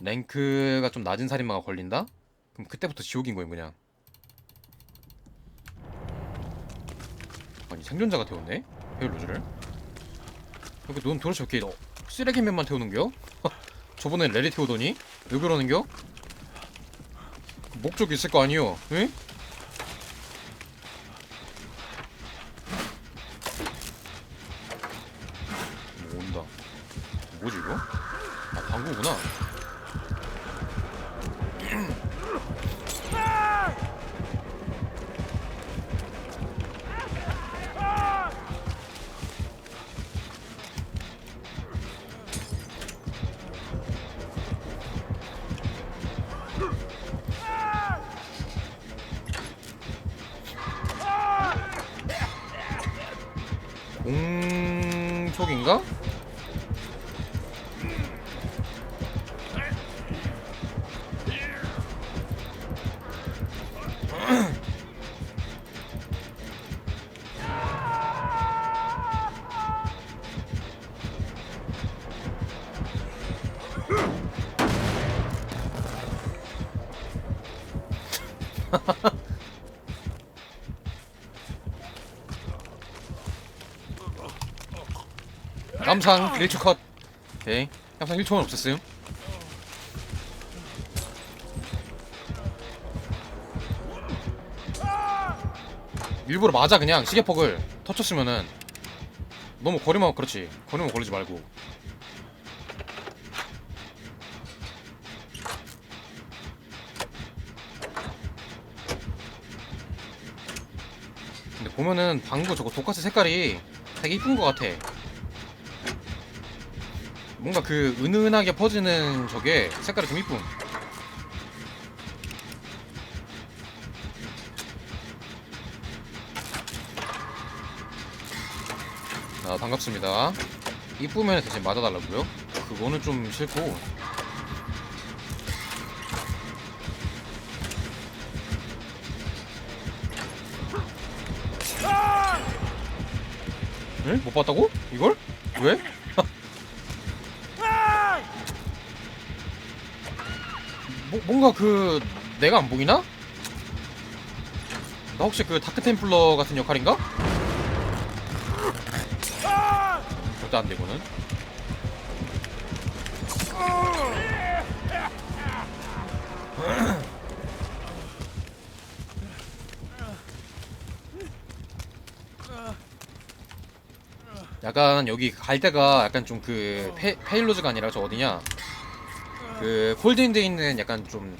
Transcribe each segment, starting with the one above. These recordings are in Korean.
랭크가 좀 낮은 살인마가 걸린다? 그럼 그때부터 지옥인 거예요 그냥 아니 생존자가 태웠네? 헤일로즈를 여기 넌 도대체 이렇게 너 쓰레기맨만 태우는겨? 저번엔 레리 태우더니 왜 그러는겨? 그 목적이 있을 거 아니요? 응? 뭐 온다 뭐지 이거? 아 방구구나 깜상 1초 컷. 오케이. 깜상 1초만 없었어요. 일부러 맞아 그냥. 시계폭을 터쳤으면은 너무 거리만 그렇지. 거리만 걸리지 말고 보면은 방구 저거 독가스 색깔이 되게 이쁜 것 같아 뭔가 그 은은하게 퍼지는 저게 색깔이 좀 이쁨. 아 반갑습니다. 이쁘면 대신 맞아달라고요? 그거는 좀 싫고. 에? 못 봤다고? 이걸? 왜? 뭐, 뭔가 그 내가 안 보이나? 나 혹시 그 다크 템플러 같은 역할인가? 절대 안 되고는. 약간 여기 갈 데가 약간 좀 그 페일로즈가 아니라 저 어디냐? 그 콜드인데 있는 약간 좀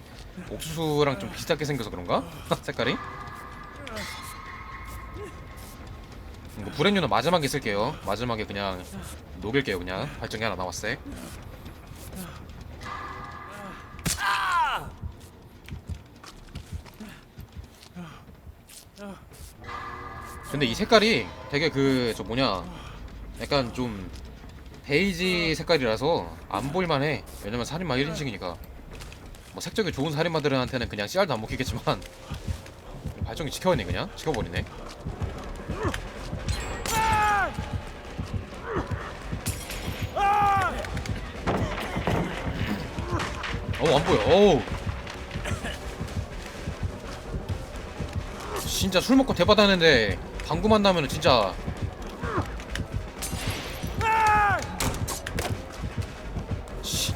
옥수수랑 좀 비슷하게 생겨서 그런가? 색깔이? 이거 불행류는 마지막에 쓸게요. 마지막에 그냥 녹일게요. 그냥 발전기 하나 나왔어요. 근데 이 색깔이 되게 그 저 뭐냐 약간 좀 베이지 색깔이라서 안 보일만해. 왜냐면 살인마 1인칭이니까. 뭐 색적이 좋은 살인마들한테는 그냥 씨알도 안 먹히겠지만 발전기 지켜버리네 그냥 지켜버리네. 어우 안 보여. 어우. 진짜 술 먹고 대바다는데 방구 만 나면은 진짜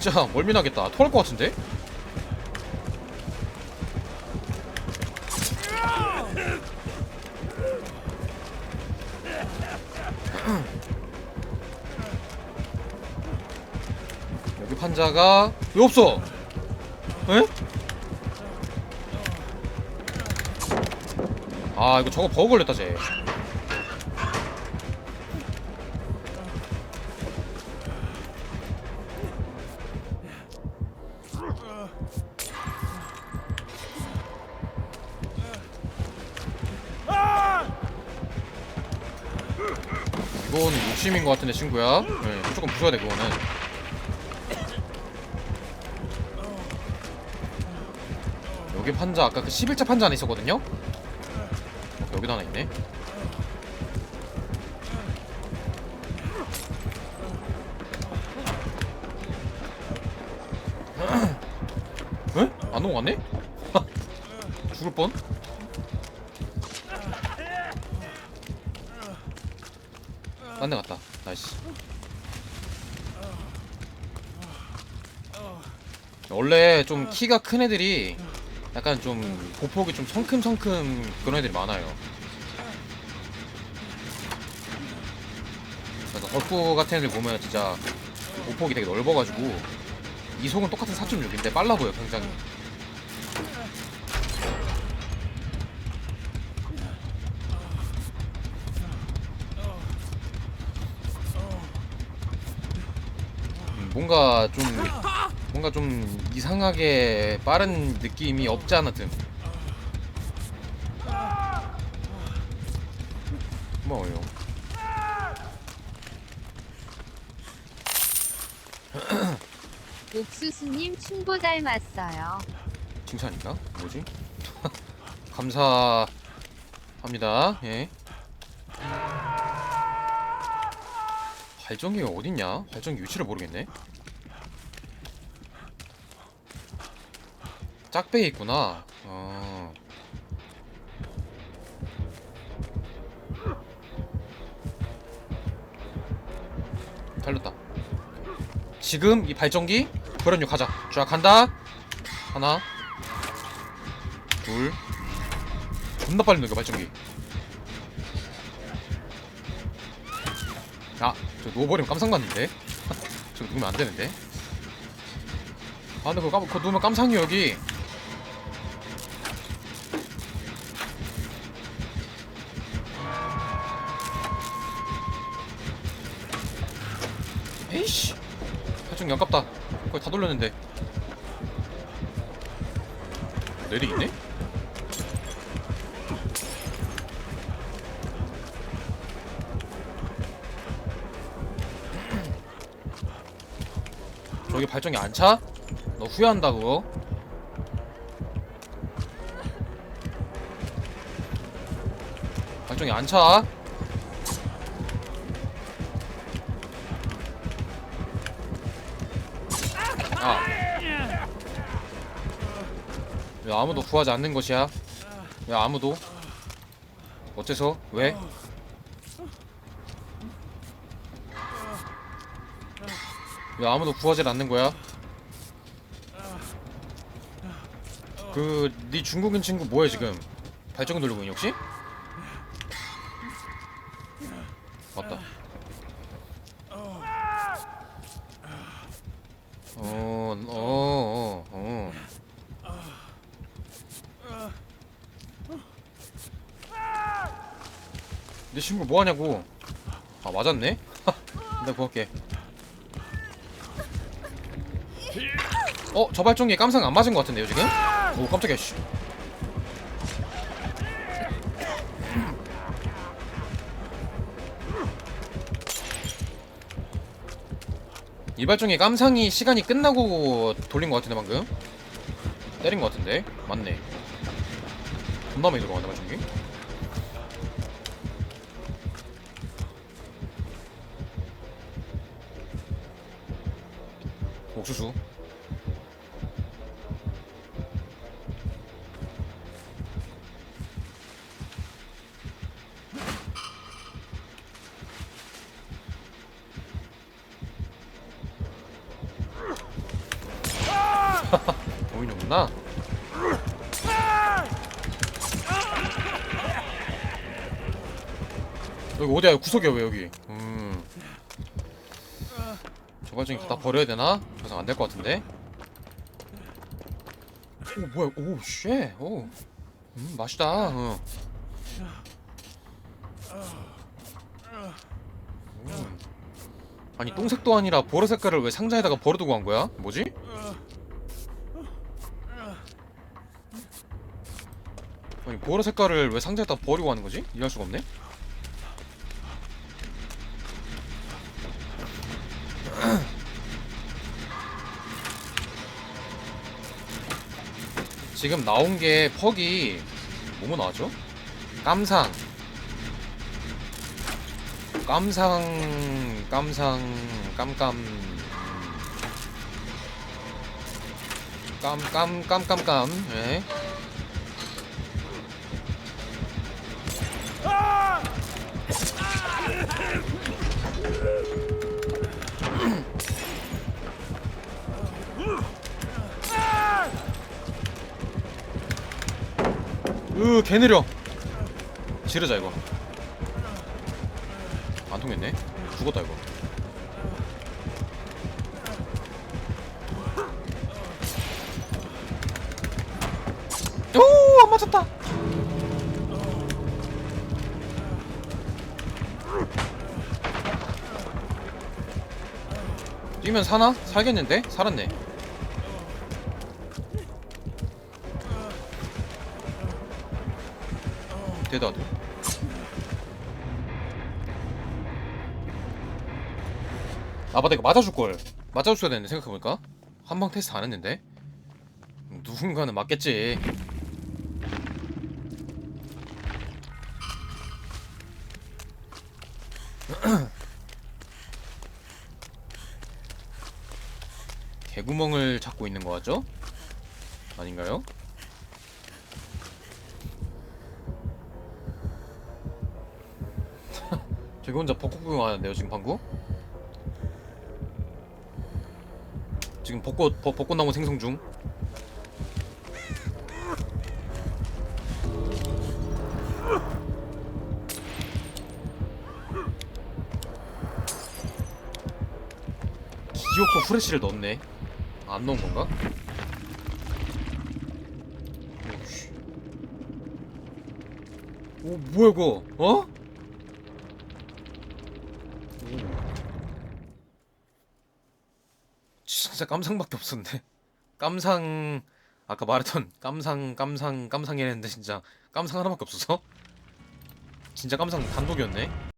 진짜 멀미나겠다. 토할 것 같은데? 여기 판자가 왜 없어? 에? 아 이거 저거 버그 걸렸다 쟤. 이건 욕심인 것 같은데 친구야. 네, 무조건 부숴야 돼 그거는. 여기 판자 아까 그 11자 판자 안에 있었거든요. 어, 여기도 하나 있네. 안 넘어갔네? 죽을 뻔? 딴 데 갔다. 나이스. 원래 좀 키가 큰 애들이 약간 좀 보폭이 좀 성큼성큼 그런 애들이 많아요. 그래서 헐크 같은 애들 보면 진짜 보폭이 되게 넓어가지고 이속은 똑같은 4.6인데 빨라 보여 굉장히 뭔가 좀 뭔가 좀 이상하게 빠른 느낌이 없지 않아 든 고마워요 옥수수님 충보 닮았어요. 칭찬인가? 뭐지? 감사합니다. 예. 발전기가 어딨냐? 발전기 위치를 모르겠네. 짝배에 있구나. 어. 달렸다. 지금 이 발전기 브랜뉴 가자. 쫙 간다. 하나, 둘. 존나 빨리 녹여 발전기. 아, 저 누워버리면 깜상 맞는데? 저 누우면 안 되는데? 아, 근데 그거, 깜, 그거 누우면 깜상이 여기. 에이씨. 발전기 아깝다. 거의 다 돌렸는데. 내리겠네? 저기 발전기 안 차? 너 후회한다 그거 발전기 안 차? 아. 왜 아무도 구하지 않는 것이야? 왜 아무도? 어째서? 왜? 왜 아무도 구하지 않는 거야? 그, 네 중국인 친구 뭐야 지금? 발전기 돌리고 있니 혹시? 맞다. 어, 어, 어, 어. 내 친구 뭐 하냐고. 아, 맞았네? 내가 구할게. 어, 저 발전기에 깜상 안 맞은 것 같은데요, 지금? 오, 깜짝이야, 씨. 이 발전기 깜상이 시간이 끝나고 돌린 것 같은데, 방금? 때린 것 같은데? 맞네. 존나 많이 들어가네, 발전기? 옥수수. 여기 어디야? 구석이야 왜 여기? 음. 저 발전기 갖다 버려야 되나? 그래서 안될 것 같은데. 오 뭐야? 오 쉣. 오. 음 맛있다. 어. 음. 아니 똥색도 아니라 보라 색깔을 왜 상자에다가 버려두고 간 거야? 뭐지? 아니 보라 색깔을 왜 상자에다 버리고 가는 거지? 이해할 수가 없네. 지금 나온 게 퍽이 뭐뭐 나왔죠? 깜상 깜상 깜상 깜깜 깜깜 깜깜깜 예. 으, 개 느려. 지르자 이거. 안 통했네. 죽었다 이거. 오, 안 맞았다. 뛰면 사나? 살겠는데? 살았네. 대다 돼. 아 맞다 이거 맞아줄 걸. 맞아줬어야 되는데 생각해보니까 한 방 테스트 안 했는데. 누군가는 맞겠지. 개구멍을 찾고 있는 거 같죠? 아닌가요? 저기 혼자 벚꽃 구경하는데요 지금 방구? 지금 벚꽃 벚, 벚꽃나무 생성 중 기어코 후레쉬를 넣었네 안 넣은 건가? 오 뭐야 이거 어? 오. 진짜 깜상밖에 없었네 깜상 아까 말했던 깜상 깜상 깜상이랬는데 진짜 깜상 하나밖에 없어서 진짜 깜상 단독이었네